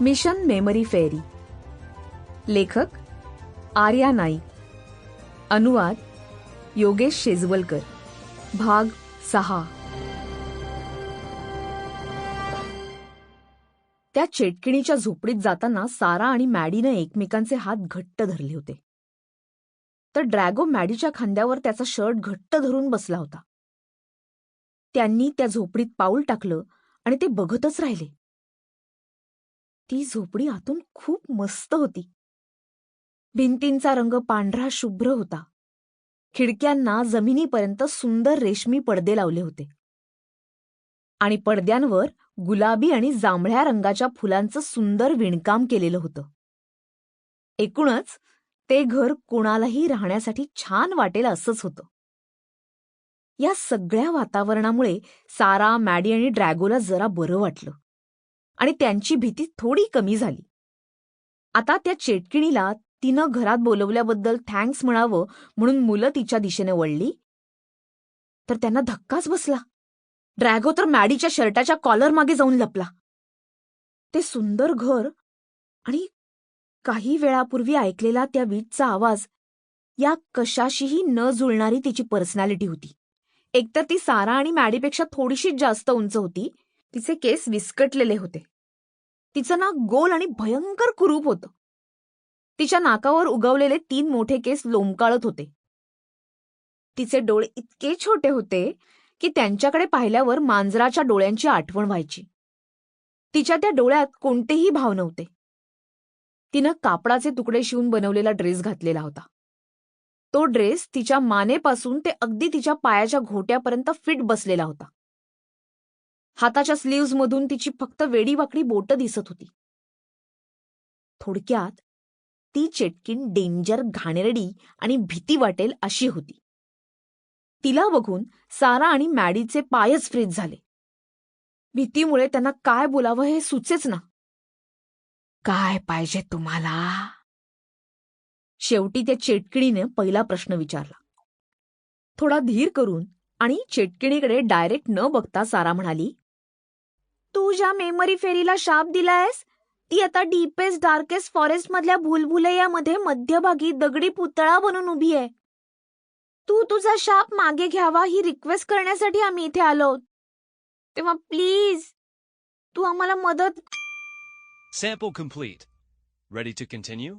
Mission memory फेरी. लेखक आर्या नाईक. अनुवाद योगेश शेजवलकर. भाग सहा. त्या चेटकिणीच्या झोपडीत जाताना सारा आणि मॅडीनं एकमेकांचे हात घट्ट धरले होते. तर ड्रॅगो मॅडीच्या खांद्यावर त्याचा शर्ट घट्ट धरून बसला होता. त्यांनी त्या झोपडीत पाऊल टाकलं आणि ते बघतच राहिले. ती झोपडी आतून खूप मस्त होती. भिंतींचा रंग पांढरा शुभ्र होता. खिडक्यांना जमिनीपर्यंत सुंदर रेशमी पडदे लावले होते. आणि पडद्यांवर गुलाबी आणि जांभळ्या रंगाच्या फुलांचं सुंदर विणकाम केलेलं होतं. एकूणच ते घर कोणालाही राहण्यासाठी छान वाटेल असंच होतं. या सगळ्या वातावरणामुळे सारा मॅडी आणि ड्रॅगोला जरा बरं वाटलं. आणि त्यांची भीती थोडी कमी झाली. आता त्या चेटकिणीला तिनं घरात बोलवल्याबद्दल थँक्स म्हणावं म्हणून मुलं तिच्या दिशेने वळली. तर त्यांना धक्काच बसला. ड्रॅगो तर मॅडीच्या शर्टाच्या कॉलर मागे जाऊन लपला. ते सुंदर घर आणि काही वेळापूर्वी ऐकलेला त्या वीजचा आवाज या कशाशीही न जुळणारी तिची पर्सनॅलिटी होती. एकतर ती सारा आणि मॅडीपेक्षा थोडीशीच जास्त उंच होती तिचे केस विस्कटलेले होते. तिचं नाक गोल आणि भयंकर कुरूप होतं. तिच्या नाकावर उगवलेले तीन मोठे केस लोंबकाळत होते. तिचे डोळे इतके छोटे होते की त्यांच्याकडे पाहिल्यावर मांजराच्या डोळ्यांची आठवण व्हायची. तिच्या त्या डोळ्यात कोणतेही भाव नव्हते. तिनं कापडाचे तुकडे शिवून बनवलेला ड्रेस घातलेला होता. तो ड्रेस तिच्या मानेपासून ते अगदी तिच्या पायाच्या घोट्यापर्यंत फिट बसलेला होता. हाताच्या स्लीव्हजमधून तिची फक्त वेडीवाकडी बोटं दिसत होती. थोडक्यात ती चेटकीन डेंजर घाणेरडी आणि भीती वाटेल अशी होती. तिला बघून सारा आणि मॅडीचे पायच फ्रीज झाले. भीतीमुळे त्यांना काय बोलावं हे सुचेच ना. काय पाहिजे तुम्हाला? शेवटी त्या चेटकिणीने पहिला प्रश्न विचारला. थोडा धीर करून आणि चेटकिणीकडे डायरेक्ट न बघता सारा म्हणाली तू ज्या मेमरी फेरीला शाप दिलायस ती आता डीपेस्ट डार्केस्ट फॉरेस्ट मधल्या भुलभुलैयामध्ये मध्यभागी दगडी पुतळा बनून उभी आहे तू तुझा शाप मागे घ्यावा ही रिक्वेस्ट करण्यासाठी आम्ही इथे आलो तेव्हा प्लीज तू आम्हाला मदत Sample complete. Ready to continue?